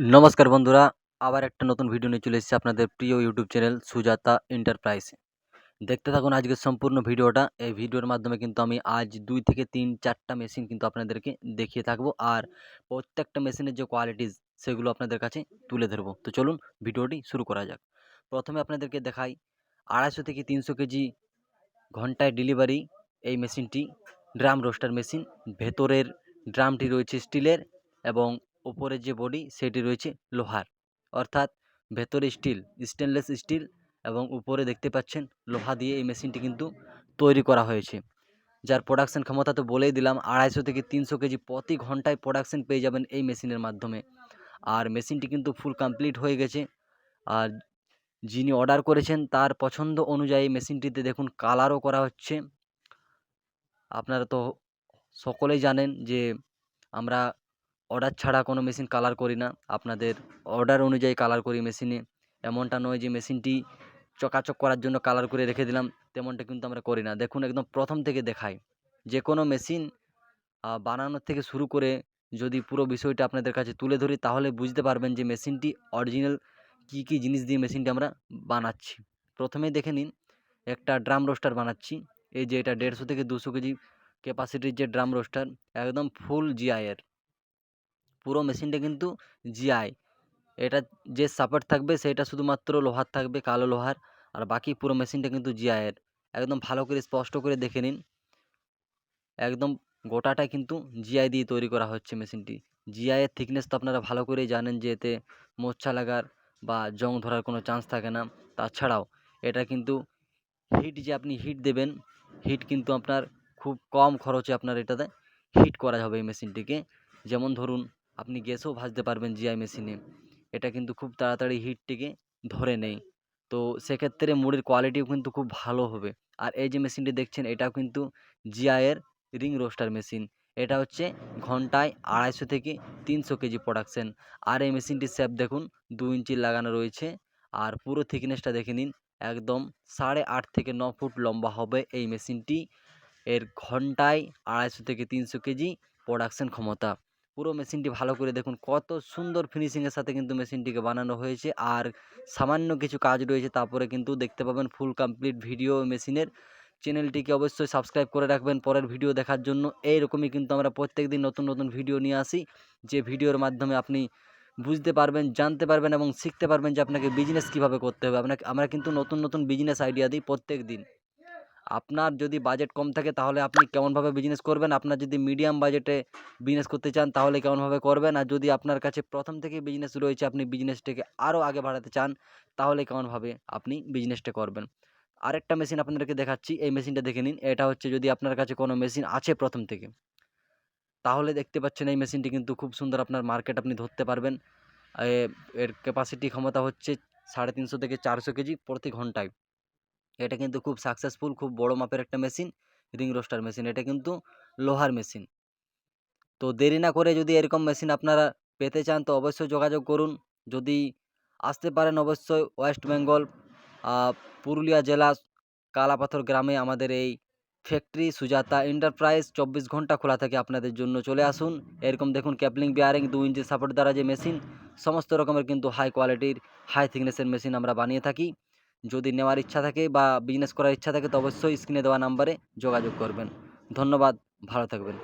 নমস্কার বন্ধুরা, আবার একটা নতুন ভিডিও নিয়ে চলে এসেছি আপনাদের প্রিয় ইউটিউব চ্যানেল সুজাতা এন্টারপ্রাইজ দেখতে থাকুন আজকের সম্পূর্ণ ভিডিওটা এই ভিডিওর মাধ্যমে কিন্তু আমি আজ দুই থেকে তিন চারটা মেশিন কিন্তু আপনাদেরকে দেখিয়ে থাকব আর প্রত্যেকটা মেশিনের যে কোয়ালিটিস সেগুলো আপনাদের কাছে তুলে ধরবো। তো চলুন ভিডিওটি শুরু করা যাক। প্রথমে আপনাদেরকে দেখাই, আড়াইশো থেকে তিনশো কেজি ঘন্টায় ডেলিভারি এই মেশিনটি ড্রাম রোস্টার মেশিন ভেতরের ড্রামটি রয়েছে স্টিলের এবং ওপরের যে বডি সেটি রয়েছে লোহার। অর্থাৎ ভেতরে স্টিল স্টেনলেস স্টিল এবং উপরে দেখতে পাচ্ছেন লোহা দিয়ে এই মেশিনটি কিন্তু তৈরি করা হয়েছে। যার প্রোডাকশান ক্ষমতা তো বলেই দিলাম, আড়াইশো থেকে তিনশো কেজি প্রতি ঘন্টায় প্রোডাকশান পেয়ে যাবেন এই মেশিনের মাধ্যমে। আর মেশিনটি কিন্তু ফুল কমপ্লিট হয়ে গেছে। আর যিনি অর্ডার করেছেন তার পছন্দ অনুযায়ী মেশিনটিতে দেখুন কালারও করা হচ্ছে। আপনারা তো সকলেই জানেন যে আমরা অর্ডার ছাড়া কোনো মেশিন কালার করি না। আপনাদের অর্ডার অনুযায়ী কালার করি মেশিনে এমনটা নয় যে মেশিনটি চকাচক করার জন্য কালার করে রেখে দিলাম, তেমনটা কিন্তু আমরা করি না। দেখুন, একদম প্রথম থেকে দেখাই। যে কোনো মেশিন বানানোর থেকে শুরু করে যদি পুরো বিষয়টা আপনাদের কাছে তুলে ধরি, তাহলে বুঝতে পারবেন যে মেশিনটি অরিজিনাল কী কী জিনিস দিয়ে মেশিনটি আমরা বানাচ্ছি। প্রথমেই দেখে নিন, একটা ড্রাম রোস্টার বানাচ্ছি। এই যে এটা দেড়শো থেকে দুশো কেজি ক্যাপাসিটির যে ড্রাম রোস্টার একদম ফুল জিআইয়ের পুরো মেশিনটা কিন্তু জিআই এটা যে সাপোর্ট থাকবে সেটা শুধুমাত্র লোহার থাকবে, কালো লোহার, আর বাকি পুরো মেশিনটা কিন্তু জিআইয়ের একদম ভালো করে স্পষ্ট করে দেখে নিন। একদম গোটাটাই কিন্তু জিআই দিয়ে তৈরি করা হচ্ছে মেশিনটি। জিআইয়ের থিকনেস তো আপনারা ভালো করেই জানেন যে এতে মোচ্ছা লাগার বা জং ধরার কোনো চান্স থাকে না। তাছাড়াও এটা কিন্তু হিট যে আপনি হিট দেবেন হিট কিন্তু আপনার খুব কম খরচে আপনার এটাতে হিট করা যাবে এই মেশিনটিকে। যেমন ধরুন আপনি গ্যাসেও ভাজতে পারবেন জিআই মেশিনে। এটা কিন্তু খুব তাড়াতাড়ি হিটটিকে ধরে নেয়। তো সেক্ষেত্রে মুড়ির কোয়ালিটিও কিন্তু খুব ভালো হবে। আর এই যে মেশিনটি দেখছেন, এটাও কিন্তু জিআইয়ের রিং রোস্টার মেশিন এটা হচ্ছে ঘন্টায় আড়াইশো থেকে তিনশো কেজি প্রোডাকশান আর এই মেশিনটির স্যাপ দেখুন দু ইঞ্চি লাগানো রয়েছে। আর পুরো থিকনেসটা দেখে নিন, একদম সাড়ে আট থেকে ন ফুট লম্বা হবে এই মেশিনটি। এর ঘন্টায় আড়াইশো থেকে তিনশো কেজি প্রোডাকশান ক্ষমতা। পুরো মেশিনটি ভালো করে দেখুন। কত সুন্দর ফিনিশিংয়ের সাথে কিন্তু মেশিনটিকে বানানো হয়েছে। আর সামান্য কিছু কাজ রয়েছে, তারপরে কিন্তু দেখতে পাবেন ফুল কমপ্লিট ভিডিও মেশিনের। চ্যানেলটিকে অবশ্যই সাবস্ক্রাইব করে রাখবেন পরের ভিডিও দেখার জন্য। এইরকমই কিন্তু আমরা প্রত্যেক দিন নতুন নতুন ভিডিও নিয়ে আসি। যে ভিডিওর মাধ্যমে আপনি বুঝতে পারবেন, জানতে পারবেন এবং শিখতে পারবেন যে আপনাকে বিজনেস কীভাবে করতে হবে। আপনাকে, আমরা কিন্তু নতুন নতুন বিজনেস আইডিয়া দিই প্রত্যেক দিন আপনার যদি বাজেট কম থাকে তাহলে আপনি কেমনভাবে বিজনেস করবেন? আপনার যদি মিডিয়াম বাজেটে বিজনেস করতে চান তাহলে কেমনভাবে করবেন? আর যদি আপনার কাছে প্রথম থেকে বিজনেস রয়েছে, আপনি বিজনেসটাকে আরও আগে বাড়াতে চান, তাহলে কেমনভাবে আপনি বিজনেসটা করবেন? আরেকটা মেশিন আপনাদেরকে দেখাচ্ছি, এই মেশিনটা দেখে নিন। এটা হচ্ছে যদি আপনার কাছে কোনো মেশিন আছে প্রথম থেকে, তাহলে দেখতে পাচ্ছেন এই মেশিনটি কিন্তু খুব সুন্দর আপনার মার্কেট আপনি ধরতে পারবেন। এর ক্যাপাসিটি ক্ষমতা হচ্ছে সাড়ে তিনশো থেকে চারশো কেজি প্রতি ঘন্টায়। এটা কিন্তু খুব সাকসেসফুল খুব বড় মাপের একটা মেশিন রিং রোস্টার মেশিন এটা কিন্তু লোহার মেশিন তো দেরি না করে যদি এরকম মেশিন আপনারা পেতে চান, তো অবশ্যই যোগাযোগ করুন। যদি আসতে পারেন অবশ্যই ওয়েস্ট বেঙ্গল পুরুলিয়া জেলা, কালাপাথর গ্রামে আমাদের এই ফ্যাক্টরি সুজাতা এন্টারপ্রাইজ চব্বিশ ঘণ্টা খোলা থাকে আপনাদের জন্য। চলে আসুন, এরকম দেখুন ক্যাপলিং বিয়ারিং দু ইঞ্চি সাপোর্ট দ্বারা যে মেশিন সমস্ত রকমের কিন্তু হাই কোয়ালিটির হাই থিকনেসের মেশিন আমরা বানিয়ে থাকি। যদি নেওয়ার ইচ্ছা থাকে বা বিজনেস করার ইচ্ছা থাকে তো অবশ্যই স্ক্রিনে দেওয়া নাম্বারে যোগাযোগ করবেন। ধন্যবাদ, ভালো থাকবেন।